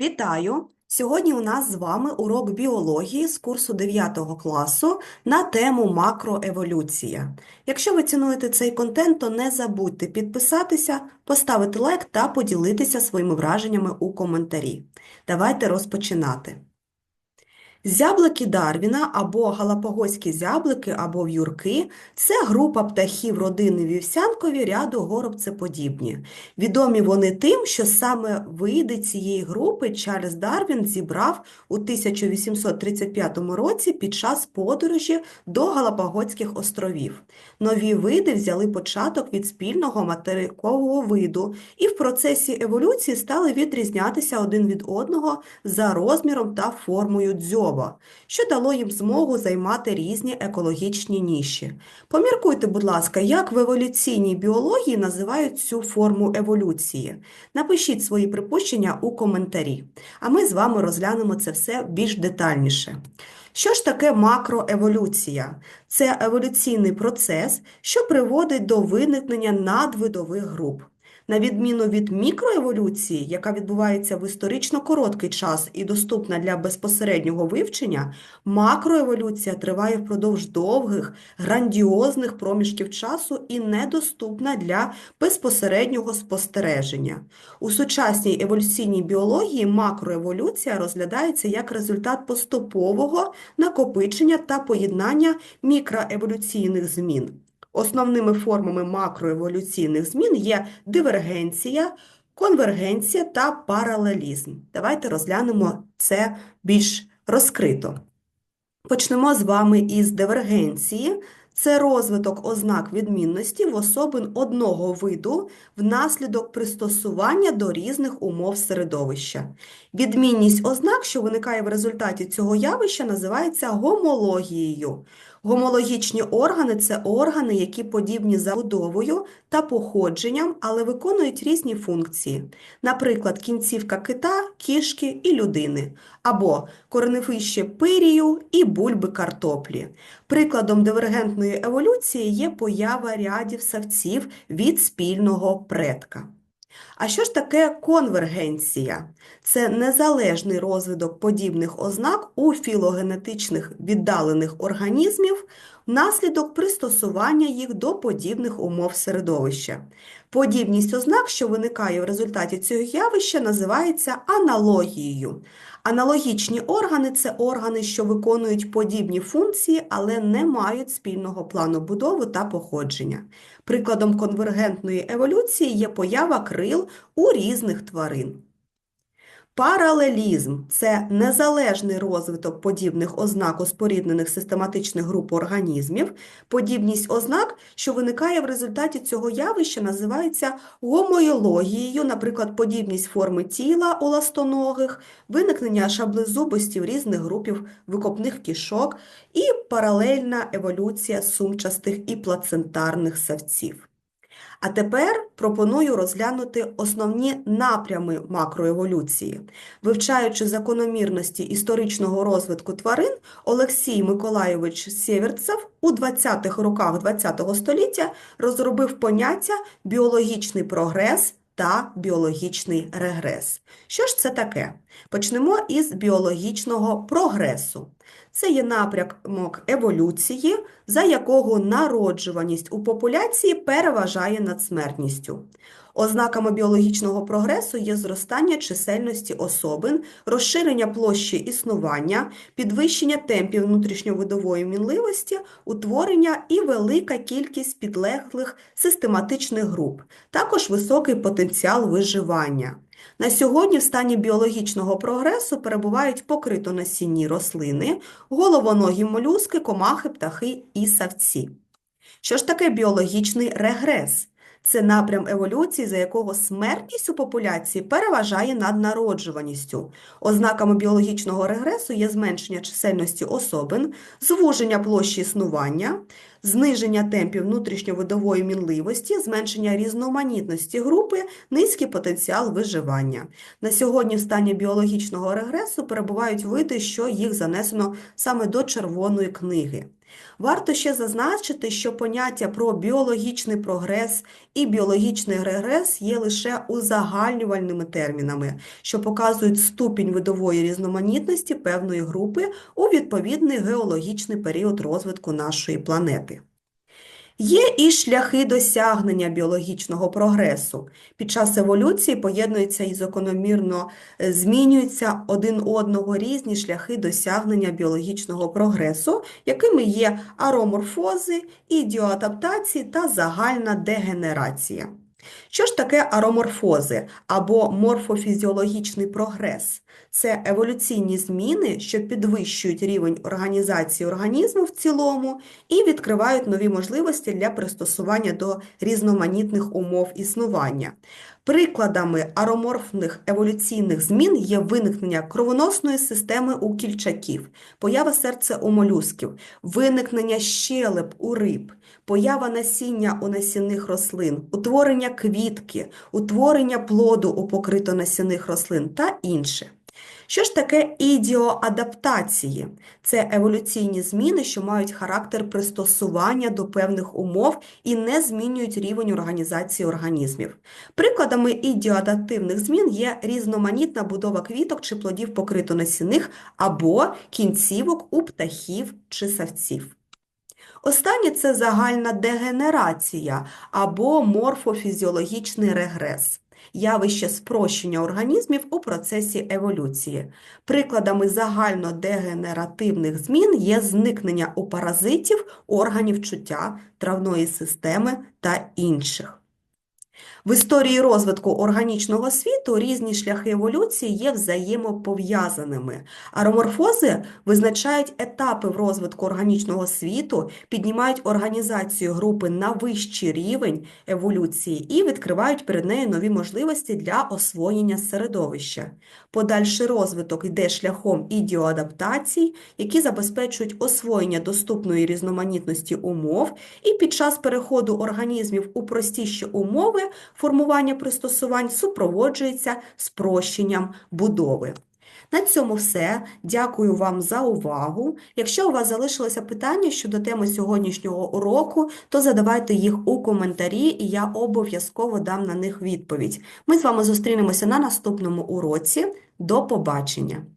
Вітаю! Сьогодні у нас з вами урок біології з курсу 9 класу на тему макроеволюція. Якщо ви цінуєте цей контент, то не забудьте підписатися, поставити лайк та поділитися своїми враженнями у коментарі. Давайте розпочинати. Зяблики Дарвіна або галапагоські зяблики або в'юрки – це група птахів родини вівсянкові ряду горобцеподібні. Відомі вони тим, що саме види цієї групи Чарльз Дарвін зібрав у 1835 році під час подорожі до Галапагоських островів. Нові види взяли початок від спільного материкового виду і в процесі еволюції стали відрізнятися один від одного за розміром та формою дзьоба, що дало їм змогу займати різні екологічні ніші. Поміркуйте, будь ласка, як в еволюційній біології називають цю форму еволюції. Напишіть свої припущення у коментарі, а ми з вами розглянемо це все більш детальніше. Що ж таке макроеволюція? Це еволюційний процес, що приводить до виникнення надвидових груп. На відміну від мікроеволюції, яка відбувається в історично короткий час і доступна для безпосереднього вивчення, макроеволюція триває впродовж довгих, грандіозних проміжків часу і недоступна для безпосереднього спостереження. У сучасній еволюційній біології макроеволюція розглядається як результат поступового накопичення та поєднання мікроеволюційних змін. Основними формами макроеволюційних змін є дивергенція, конвергенція та паралелізм. Давайте розглянемо це більш розкрито. Почнемо з вами із дивергенції. Це розвиток ознак відмінності в особин одного виду внаслідок пристосування до різних умов середовища. Відмінність ознак, що виникає в результаті цього явища, називається гомологією. Гомологічні органи – це органи, які подібні за будовою та походженням, але виконують різні функції. Наприклад, кінцівка кита, кішки і людини, або кореневище пирію і бульби картоплі. Прикладом дивергентної еволюції є поява рядів савців від спільного предка. А що ж таке конвергенція? Це незалежний розвиток подібних ознак у філогенетичних віддалених організмів внаслідок пристосування їх до подібних умов середовища. Подібність ознак, що виникає в результаті цього явища, називається аналогією. Аналогічні органи – це органи, що виконують подібні функції, але не мають спільного плану будови та походження. Прикладом конвергентної еволюції є поява крил у різних тварин. Паралелізм – це незалежний розвиток подібних ознак у споріднених систематичних груп організмів. Подібність ознак, що виникає в результаті цього явища, називається гомоїлогією, наприклад, подібність форми тіла у ластоногих, виникнення шаблезубості різних групів викопних кішок і паралельна еволюція сумчастих і плацентарних савців. А тепер пропоную розглянути основні напрями макроеволюції. Вивчаючи закономірності історичного розвитку тварин, Олексій Миколайович Сєвєрцев у 20-х роках ХХ століття розробив поняття біологічний прогрес та біологічний регрес. Що ж це таке? Почнемо із біологічного прогресу. Це є напрямок еволюції, за якого народжуваність у популяції переважає над смертністю. Ознаками біологічного прогресу є зростання чисельності особин, розширення площі існування, підвищення темпів внутрішньовидової мінливості, утворення і велика кількість підлеглих систематичних груп, також високий потенціал виживання. На сьогодні в стані біологічного прогресу перебувають покритонасінні рослини, головоногі молюски, комахи, птахи і савці. Що ж таке біологічний регрес? Це напрям еволюції, за якого смертність у популяції переважає над народжуваністю. Ознаками біологічного регресу є зменшення чисельності особин, звуження площі існування, зниження темпів внутрішньовидової мінливості, зменшення різноманітності групи, низький потенціал виживання. На сьогодні в стані біологічного регресу перебувають види, що їх занесено саме до червоної книги. Варто ще зазначити, що поняття про біологічний прогрес і біологічний регрес є лише узагальнювальними термінами, що показують ступінь видової різноманітності певної групи у відповідний геологічний період розвитку нашої планети. Є і шляхи досягнення біологічного прогресу. Під час еволюції поєднуються і закономірно е, змінюються один одного різні шляхи досягнення біологічного прогресу, якими є ароморфози, ідіоадаптації та загальна дегенерація. Що ж таке ароморфози або морфофізіологічний прогрес? Це еволюційні зміни, що підвищують рівень організації організму в цілому і відкривають нові можливості для пристосування до різноманітних умов існування. Прикладами ароморфних еволюційних змін є виникнення кровоносної системи у кільчаків, поява серця у молюсків, виникнення щелеп у риб, поява насіння у насінних рослин, утворення квітки, утворення плоду у покритонасінних рослин та інше. Що ж таке ідіоадаптації? Це еволюційні зміни, що мають характер пристосування до певних умов і не змінюють рівень організації організмів. Прикладами ідіоадаптивних змін є різноманітна будова квіток чи плодів покритонасінних або кінцівок у птахів чи савців. Останнє – це загальна дегенерація або морфофізіологічний регрес явище спрощення організмів у процесі еволюції. Прикладами загальнодегенеративних змін є зникнення у паразитів, органів чуття, травної системи та інших. В історії розвитку органічного світу різні шляхи еволюції є взаємопов'язаними. Ароморфози визначають етапи в розвитку органічного світу, піднімають організацію групи на вищий рівень еволюції і відкривають перед нею нові можливості для освоєння середовища. Подальший розвиток йде шляхом ідіоадаптацій, які забезпечують освоєння доступної різноманітності умов, і під час переходу організмів у простіші умови формування пристосувань супроводжується спрощенням будови. На цьому все. Дякую вам за увагу. Якщо у вас залишилося питання щодо теми сьогоднішнього уроку, то задавайте їх у коментарі, і я обов'язково дам на них відповідь. Ми з вами зустрінемося на наступному уроці. До побачення!